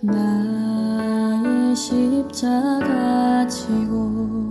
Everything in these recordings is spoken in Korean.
나의 십자가 지고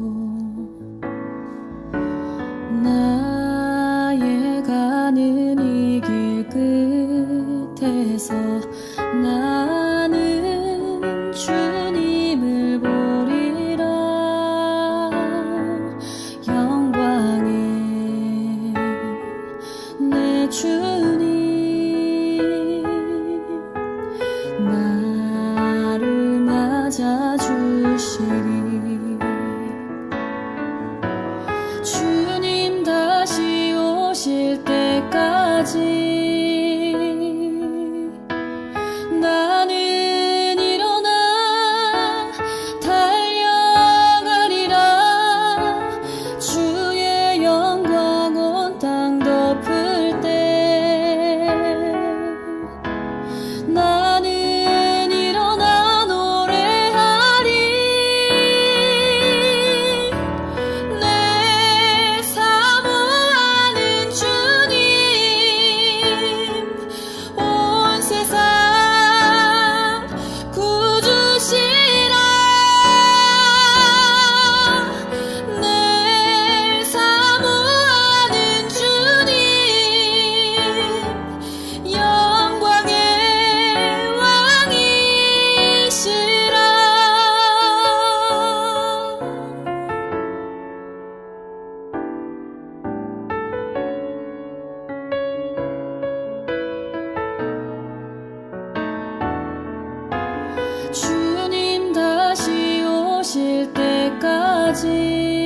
때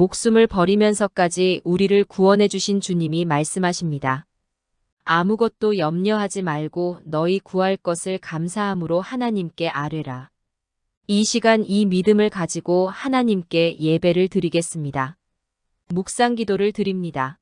목숨을 버리면서까지 우리를 구원해 주신 주님이 말씀하십니다. 아무것도 염려하지 말고 너희 구할 것을 감사함으로 하나님께 아뢰라. 이 시간 이 믿음을 가지고 하나님께 예배를 드리겠습니다. 묵상 기도를 드립니다.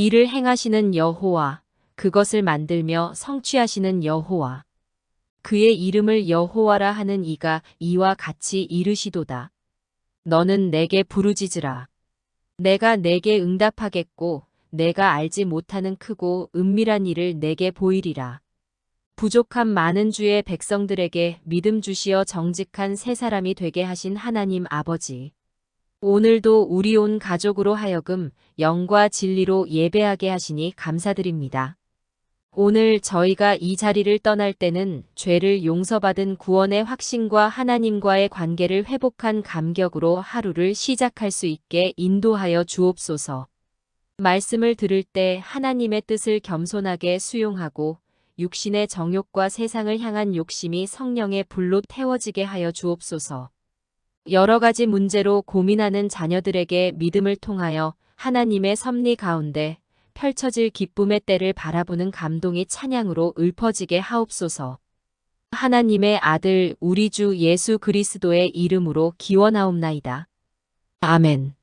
이를 행하시는 여호와, 그것을 만들며 성취하시는 여호와. 그의 이름을 여호와라 하는 이가 이와 같이 이르시도다. 너는 내게 부르짖으라. 내가 내게 응답하겠고, 내가 알지 못하는 크고 은밀한 일을 내게 보이리라. 부족한 많은 주의 백성들에게 믿음 주시어 정직한 새 사람이 되게 하신 하나님 아버지. 오늘도 우리 온 가족으로 하여금 영과 진리로 예배하게 하시니 감사드립니다. 오늘 저희가 이 자리를 떠날 때는 죄를 용서받은 구원의 확신과 하나님과의 관계를 회복한 감격으로 하루를 시작할 수 있게 인도하여 주옵소서. 말씀을 들을 때 하나님의 뜻을 겸손하게 수용하고 육신의 정욕과 세상을 향한 욕심이 성령의 불로 태워지게 하여 주옵소서. 여러 가지 문제로 고민하는 자녀들에게 믿음을 통하여 하나님의 섭리 가운데 펼쳐질 기쁨의 때를 바라보는 감동이 찬양으로 읊어지게 하옵소서. 하나님의 아들 우리 주 예수 그리스도의 이름으로 기원하옵나이다. 아멘.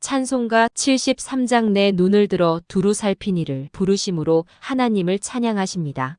찬송가 73장 내 눈을 들어 두루 살피니를 부르심으로 하나님을 찬양하십니다.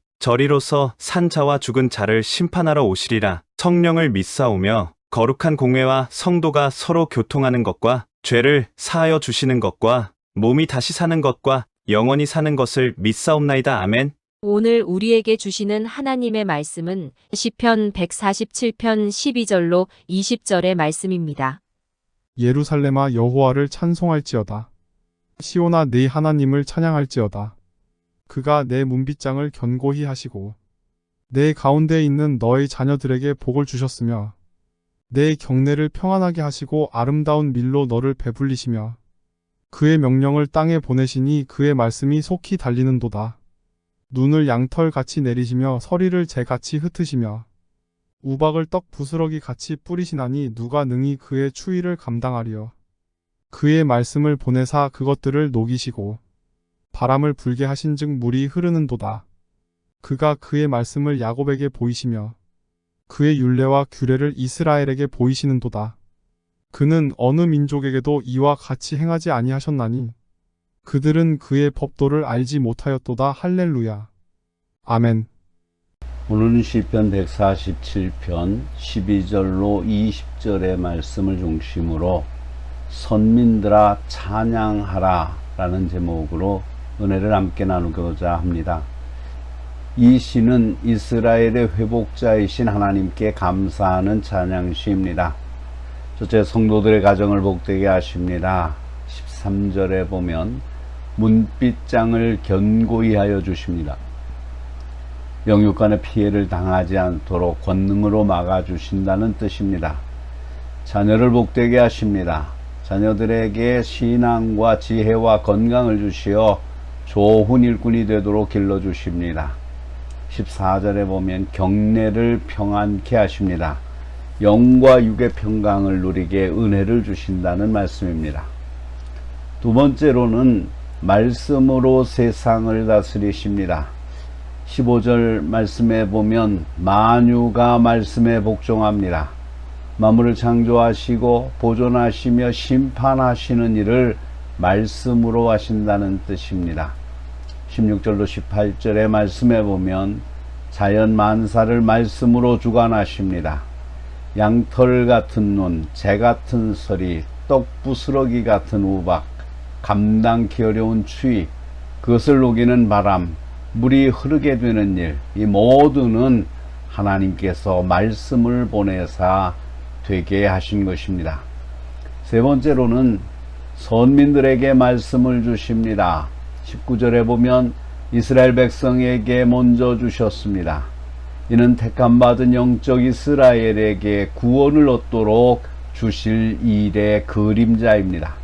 저리로서 산 자와 죽은 자를 심판하러 오시리라 성령을 믿사오며 거룩한 공회와 성도가 서로 교통하는 것과 죄를 사하여 주시는 것과 몸이 다시 사는 것과 영원히 사는 것을 믿사옵나이다. 아멘. 오늘 우리에게 주시는 하나님의 말씀은 시편 147편 12절로 20절의 말씀입니다. 예루살렘아 여호와를 찬송할지어다. 시온아 네 하나님을 찬양할지어다. 그가 내 문빗장을 견고히 하시고 내 가운데 있는 너의 자녀들에게 복을 주셨으며 내 경내를 평안하게 하시고 아름다운 밀로 너를 배불리시며 그의 명령을 땅에 보내시니 그의 말씀이 속히 달리는도다. 눈을 양털같이 내리시며 서리를 재같이 흩으시며 우박을 떡 부스러기 같이 뿌리시나니 누가 능히 그의 추위를 감당하리요. 그의 말씀을 보내사 그것들을 녹이시고 바람을 불게 하신즉 물이 흐르는도다. 그가 그의 말씀을 야곱에게 보이시며 그의 율례와 규례를 이스라엘에게 보이시는도다. 그는 어느 민족에게도 이와 같이 행하지 아니하셨나니 그들은 그의 법도를 알지 못하였도다. 할렐루야. 아멘. 오늘은 시편 147편 12절로 20절의 말씀을 중심으로 선민들아 찬양하라 라는 제목으로 은혜를 함께 나누고자 합니다. 이 시는 이스라엘의 회복자이신 하나님께 감사하는 찬양 시입니다. 첫째 성도들의 가정을 복되게 하십니다. 13절에 보면 문빗장을 견고히 하여 주십니다. 영육간의 피해를 당하지 않도록 권능으로 막아주신다는 뜻입니다. 자녀를 복되게 하십니다. 자녀들에게 신앙과 지혜와 건강을 주시어 좋은 일꾼이 되도록 길러주십니다. 14절에 보면 경례를 평안케 하십니다. 영과 육의 평강을 누리게 은혜를 주신다는 말씀입니다. 두 번째로는 말씀으로 세상을 다스리십니다. 15절 말씀에 보면 만유가 말씀에 복종합니다. 만물을 창조하시고 보존하시며 심판하시는 일을 말씀으로 하신다는 뜻입니다. 16절로 18절의 말씀에 보면 자연 만사를 말씀으로 주관하십니다. 양털 같은 눈, 재 같은 소리, 떡 부스러기 같은 우박, 감당기 어려운 추위, 그것을 녹이는 바람, 물이 흐르게 되는 일, 이 모두는 하나님께서 말씀을 보내사 되게 하신 것입니다. 세 번째로는 선민들에게 말씀을 주십니다. 19절에 보면 이스라엘 백성에게 먼저 주셨습니다. 이는 택함받은 영적 이스라엘에게 구원을 얻도록 주실 일의 그림자입니다.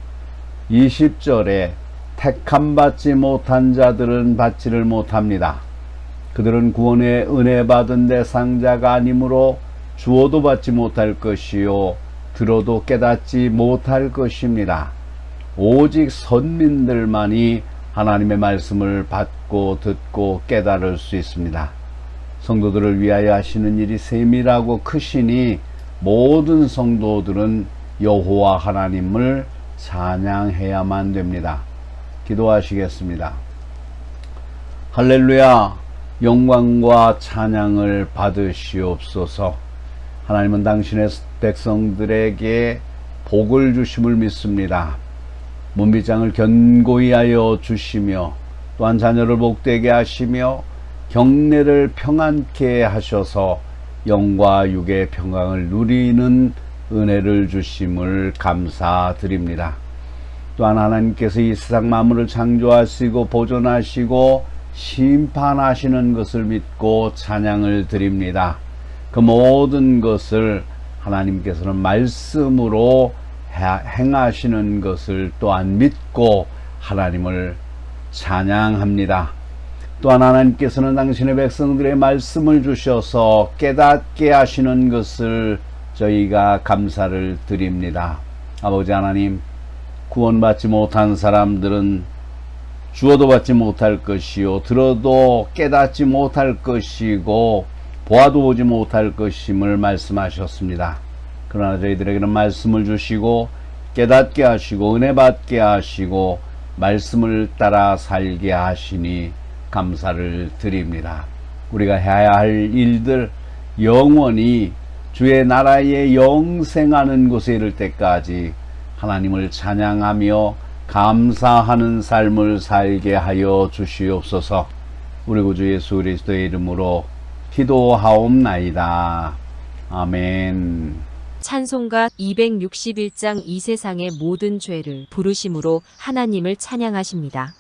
20절에 택함받지 못한 자들은 받지를 못합니다. 그들은 구원의 은혜 받은 대상자가 아니므로 주어도 받지 못할 것이요 들어도 깨닫지 못할 것입니다. 오직 선민들만이 하나님의 말씀을 받고 듣고 깨달을 수 있습니다. 성도들을 위하여 하시는 일이 세밀하고 크시니 모든 성도들은 여호와 하나님을 찬양해야만 됩니다. 기도하시겠습니다. 할렐루야 영광과 찬양을 받으시옵소서 하나님은 당신의 백성들에게 복을 주심을 믿습니다. 문빗장을 견고히 하여 주시며 또한 자녀를 복되게 하시며 경내를 평안케 하셔서 영과 육의 평강을 누리는 은혜를 주심을 감사드립니다. 또한 하나님께서 이 세상 만물을 창조하시고 보존하시고 심판하시는 것을 믿고 찬양을 드립니다. 그 모든 것을 하나님께서는 말씀으로 행하시는 것을 또한 믿고 하나님을 찬양합니다. 또한 하나님께서는 당신의 백성들의 말씀을 주셔서 깨닫게 하시는 것을 저희가 감사를 드립니다. 아버지 하나님, 구원받지 못한 사람들은 주어도 받지 못할 것이요, 들어도 깨닫지 못할 것이고, 보아도 보지 못할 것임을 말씀하셨습니다. 그러나 저희들에게는 말씀을 주시고, 깨닫게 하시고, 은혜 받게 하시고, 말씀을 따라 살게 하시니 감사를 드립니다. 우리가 해야 할 일들 영원히 주의 나라에 영생하는 곳에 이를 때까지 하나님을 찬양하며 감사하는 삶을 살게 하여 주시옵소서. 우리 구주 예수 그리스도의 이름으로 기도하옵나이다. 아멘. 찬송가 261장 이 세상의 모든 죄를 부르심으로 하나님을 찬양하십니다.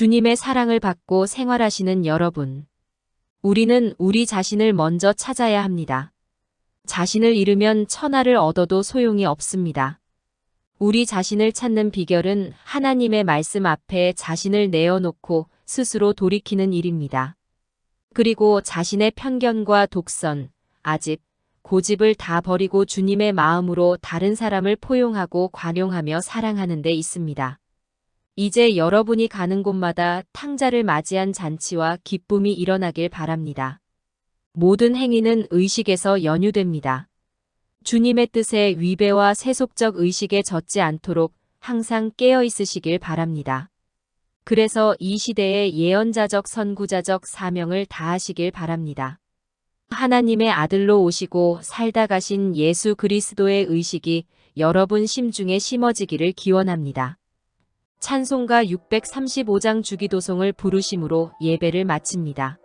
주님의 사랑을 받고 생활하시는 여러분. 우리는 우리 자신을 먼저 찾아야 합니다. 자신을 잃으면 천하를 얻어도 소용이 없습니다. 우리 자신을 찾는 비결은 하나님의 말씀 앞에 자신을 내어놓고 스스로 돌이키는 일입니다. 그리고 자신의 편견과 독선, 아집, 고집을 다 버리고 주님의 마음으로 다른 사람을 포용하고 관용하며 사랑하는 데 있습니다. 이제 여러분이 가는 곳마다 탕자를 맞이한 잔치와 기쁨이 일어나길 바랍니다. 모든 행위는 의식에서 연유됩니다. 주님의 뜻에 위배와 세속적 의식에 젖지 않도록 항상 깨어 있으시길 바랍니다. 그래서 이 시대의 예언자적 선구자적 사명을 다하시길 바랍니다. 하나님의 아들로 오시고 살다 가신 예수 그리스도의 의식이 여러분 심중에 심어지기를 기원합니다. 찬송가 635장 주기도송을 부르심으로 예배를 마칩니다.